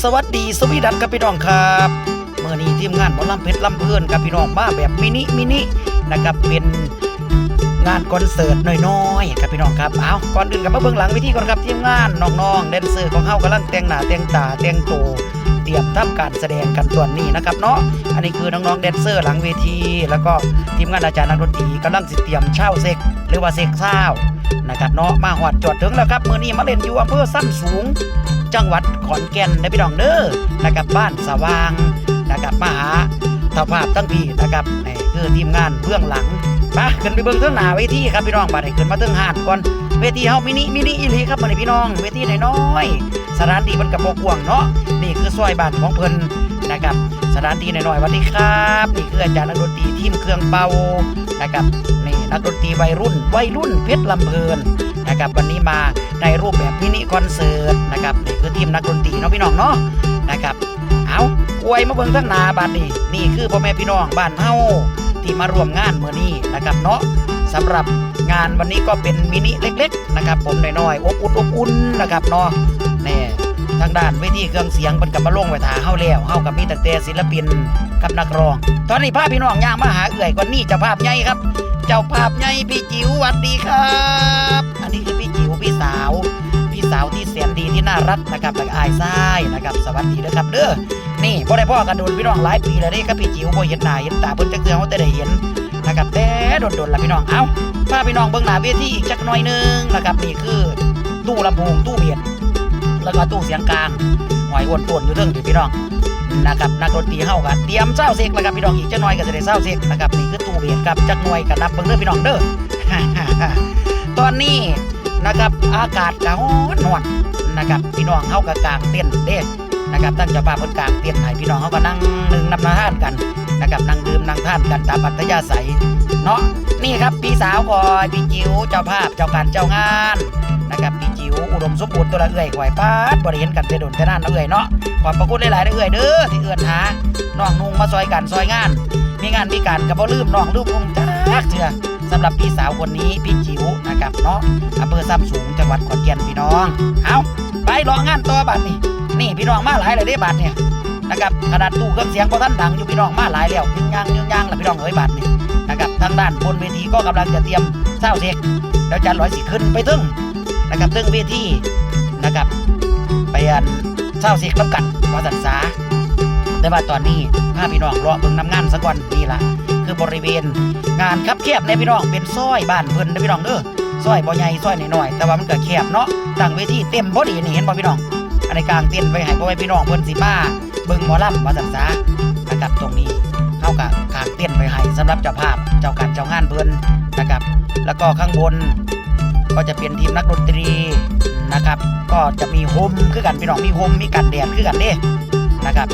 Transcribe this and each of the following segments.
สวัสดีสวีดันกับพี่น้องครับเมื่อนี้ทีมงานหมอลำเพชรลำเพลินกับพี่น้องมาแบบมินิมินินะครับเป็นงานคอนเสิร์ตน้อยๆครับพี่น้องครับเอาก่อนอื่นกับมาเบื้องหลังเวิธีก่อนครับทีมงานน้องๆแดนเซอร์ของเฮากำลังแต่งหน้าแต่งตาแต่งตัวเตรียมทำการแสดงกันส่วนนี้นะครับเนาะอันนี้คือน้องๆแดนเซอร์หลังเวที แล้วก็ทีมงานอาจารย์นักดนตรีกำลังสิเตรียมเช่าเซกหรือว่าเซกเศร้านะครับเนาะมาหอดจอดถึงแล้วครับเมื่อนี้มาเล่นอยู่อำเภอสั้นสูง จังหวัดขอนแก่นนะพี่น้องเด้อนะครับบ้านสว่างนะครับมหาทภาพตั้งพี่นะครับนี่คือทีมงานเบื้องหลังมาขึ้นไปเบื้องเท่งหนาเวทีครับพี่น้องบัดนี้ขึ้นมาเทิงหาดก่อนเวทีเฮามินิมินิอีลีครับบัดนี้พี่น้องเวทีน้อยๆสถานที่มันกับโบกวงเนาะนี่คือซอยบ้านของเพิ่นนะครับสถานที่น้อยๆสวัสดีครับนี่คืออาจารย์นักดนตรีทีมเครื่องเป่านะครับนี่นักดนตรีวัยรุ่นวัยรุ่นเพชรลำเพลิน นะครับวันนี้มาในรูปแบบมินิคอนเสิร์ตนะครับนี่คือทีมนักดนตรีเนาะพี่น้องเนาะนะครับเอาอวยมาเบิ่งทั้งนาบัดนี้นี่คือพ่อแม่พี่น้องบ้านเฮาที่มาร่วมงานเมื่อนี้นะครับเนาะสำหรับงานวันนี้ก็เป็นมินิเล็ก ๆ นะครับ ผมน้อยๆอบอุ่นอบอุ่นนะครับเนาะ ทางด้านเวทีเครื่องเสียงเพิ่นกับมาลงไว้ท่าเฮาแล้วเฮากับมีตั้งแต่ศิลปินกับนักร้อง ตอนนี้พาพพี่น้องย่างมาหาเอื่อยกว่านี้เจ้าภาพใหญ่ครับ เจ้าภาพใหญ่พี่จิ๋วหวัดดีครับ อันนี้คือพี่จิ๋วพี่สาว พี่สาวที่แสนดีที่น่ารักนะครับแล้วก็อายซ้ายนะครับสวัสดีเด้อครับเด้อนี่บ่ได้พ่อกันโดนพี่น้องหลายปีแล้วเด้ครับพี่จิ๋วบ่เห็นหน้าเห็นตาเพิ่นจักเทื่อเฮาแต่ได้เห็นนะครับแต่โดนๆล่ะพี่น้องเอ้าพาพี่น้องเบิ่งหน้าเวทีอีกจักหน่อยหนึงนะครับนี่คือตู้ลำโพงตู้เบียด แล้วก็ตู้เสียงกลางหอยวนตวนอยู่เทิงพี่น้องนะครับนักดนตรีเฮาก็เตรียมเศร้าเสกแล้วครับพี่น้องอีกจักหน่อยก็จะได้เศร้าเสกนะครับนี่คือตู้เบียดครับจักหน่อยก็นับเบิ่งเด้อพี่น้องเด้อตอนนี้นะครับอากาศก็ร้อนหนวดนะครับพี่น้องเฮาก็กางเต็นเด้นะครับตั้งจ้าภาพเพิ่นกางเต็นท์ให้พี่น้องเฮาก็นั่งหนึ่งนับนาท่านกันนะครับนั่งดื่มนั่งท่านกันตามอัธยาศัยเนาะนี่ครับพี่สาวคอยพี่จิ๋วเจ้าภาพเจ้าการเจ้างานนะครับ วอุดมสมบูรณ์ตัวละเอื่อยข่อยปาดบ่ได้เห็นกันแต่โดนแต่นานเนาะเอื่อยเนาะขอบพระคุณหลายๆเด้อเอื่อยเด้อที่เอื้อนหาน้องนุ่งมาซอยกันซอยงาน มีงานมีการก็บ่ลืมน้องลืมนุ่งจักเถื่อสำหรับพี่สาวคนนี้พี่จิ๋วนะครับเนาะอำเภอซ้ำสูงจังหวัดขอนแก่นพี่น้องเอาไปรองานต่อบัดนี่นี่พี่น้องมาหลายเลยได้บัดเนี่ยนะครับขนาดตู้เครื่องเสียงพอท่านดังอยู่พี่น้องมาหลายแล้วยิ่งยางยิ่งยางแล้วพี่น้องเอ้ยบัดนี่นะครับทางด้านบนเวทีก็กำลังจะเตรียมเศร้าเสกแล้วจานร้อยสิขึ้นไปตึ้ง นะครับตึ้งเวทีนะครับไปอันเศร้าเสกน้ำกัดวาสันสาแต่ว่าตอนนี้พาพี่น้องรอเบิ่งน้ำงานสักวันนี่ละคือบริเวณงานคับแคบในพี่น้องเป็นซอยบ้านเพิ่นนะพี่น้องเด้อซอยบ่ใหญ่ซอยน้อยๆแต่ว่ามันก็แคบเนาะตั้งเวทีเต็มพอดีนี่เห็นบ่พี่น้องอันในกลางเต็นไว้ให้พ่อแม่พี่น้องเพิ่นสิมาเบิ่งหมอลำวาซั่นซะนะครับตรงนี้เฮากะกางเต็นไว้ให้สำหรับเจ้าภาพเจ้าการเจ้างานเพิ่นนะครับ แล้วก็ข้างบน ก็จะเป็นทีมนักดนตรีนะครับ ก็จะมีโฮมคือกันพี่น้องมีโฮมมีกันแดดคือกันเด้นะครับ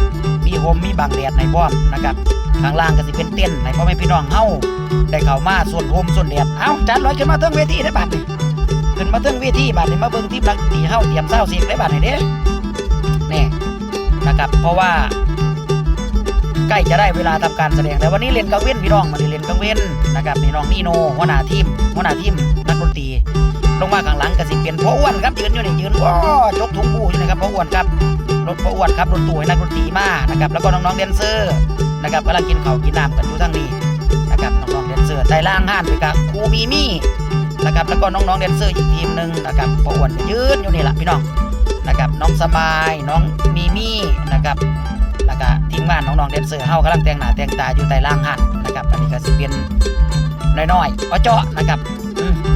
มีโฮมมีบังแดดในพร้อมนะครับข้างล่างก็สิเป็นเต้นให้พ่อแม่พี่น้องเฮาได้เข้ามาส่วนโฮมส่วนแดดเอ้าจานร้อยขึ้นมาเทิงเวทีได้บัดนี่ขึ้นมาเทิงเวทีบัดนี่มาเบิ่งทีมนักดนตรีเฮาเตรียมเศร้าเสียงได้บัดนี่เด้นี่นะครับ เพราะว่า ใกล้จะได้เวลาทำการแสดงแล้ววันนี้เล่นกังเว้นพี่น้องมาเล่นกังเว้นนะครับนี่น้องนี่โนหัวหน้าทีมหัวหน้าทีมนักดนตรีลงมาข้างหลังก็สิเป็นพ่ออ้วนครับยืนอยู่นี่ยืนว้าจกถุงปูอยู่นะครับพ่ออ้วนครับรถพ่ออ้วนครับรถตู้นักดนตรีมานะครับแล้วก็น้องๆแดนเซอร์นะครับกำลังกินข้าวกินน้ำกันอยู่ทั้งนี้นะครับน้องๆแดนเซอร์ใต้ล่างห้านไปกับครูมีมี่นะครับแล้วก็น้องๆแดนเซอร์อีกทีมหนึ่งนะครับประอ้วนยืนอยู่นี่แหละพี่น้องนะครับน้องสมายน้องมีมี่นะครับ แล้วก็ทีมงานน้องๆแดนเซอร์เฮากำลังแต่งหน้าแต่งตาอยู่ใต้ล่างห้านนะครับอันนี้ก็สิเป็นน้อยๆเอเจาะนะครับ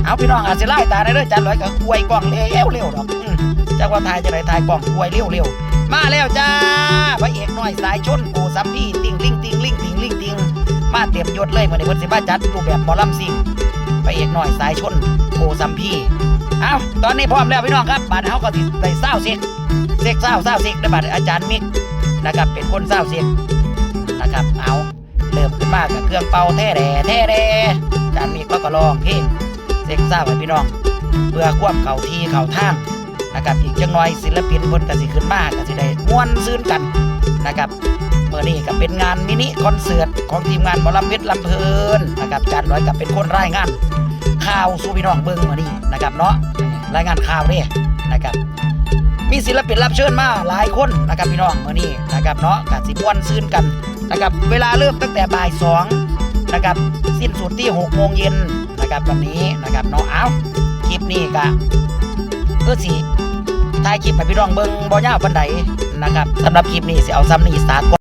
เอาพี่น้องอาจจะไล่ตาได้เลยจันร้อยก็ควยกล่องเร็วเร็วๆดอกอืมจากว่าทายจะไหนทายกล่องควยเร็วเร็วๆมาแล้วจ้าพระเอกน้อยสายชนโกซัมพี่ติงลิงติงลิงติงลิงติงมาเต็มยศเลยเมื่อนี้เพิ่นสิมาจัดรูปแบบหมอลำซิงพระเอกน้อยสายชนโกซัมพี่เอาตอนนี้พร้อมแล้วพี่น้องครับบาดเฮาก็สิได้เศร้าเสกเสกเศร้าเศร้าเสกได้บาดอาจารย์มิก นะครับเป็นคนเศร้าเสกนะครับเอาเริ่มขึ้นมากับเครื่องเป่าแท้แร่แท้แร่อาจารมิกแล้วก็ร้องเพลงเสกเศร้าให้พี่น้อง เพื่อควบเข่าที่เข่าท่างนะครับอีกจังหน่อยศิลปินเพิ่นก็สิขึ้นมากก็สิได้ม่วนซื่นกันนะครับเมื่อนี้ก็เป็นงานมินิคอนเสิร์ตของทีมงานหมอลำเพชรลำเพลินนะครับจานร้อยกับเป็นคนรายงานข่าวสู่พี่น้องเบิ่งมื่อนี้นะครับเนาะรายงานข่าวเด้นะครับ ศิลปินรับเชิญมาหลายคนนะครับพี่น้องมื้อนี้นะครับเนาะกับสิบวันซื่นกันนะครับเวลาเริ่มตั้งแต่บ่ายสองนะครับสิ้นสุดที่หกโมงเย็นนะครับวันนี้นะครับเนาะเอาคลิปนี้ก็คือสีถ่ายคลิปให้พี่น้องเบิ้งบ่ยาวปานใดนะครับสำหรับคลิปนี้สิเอาซ้ำนี่สากล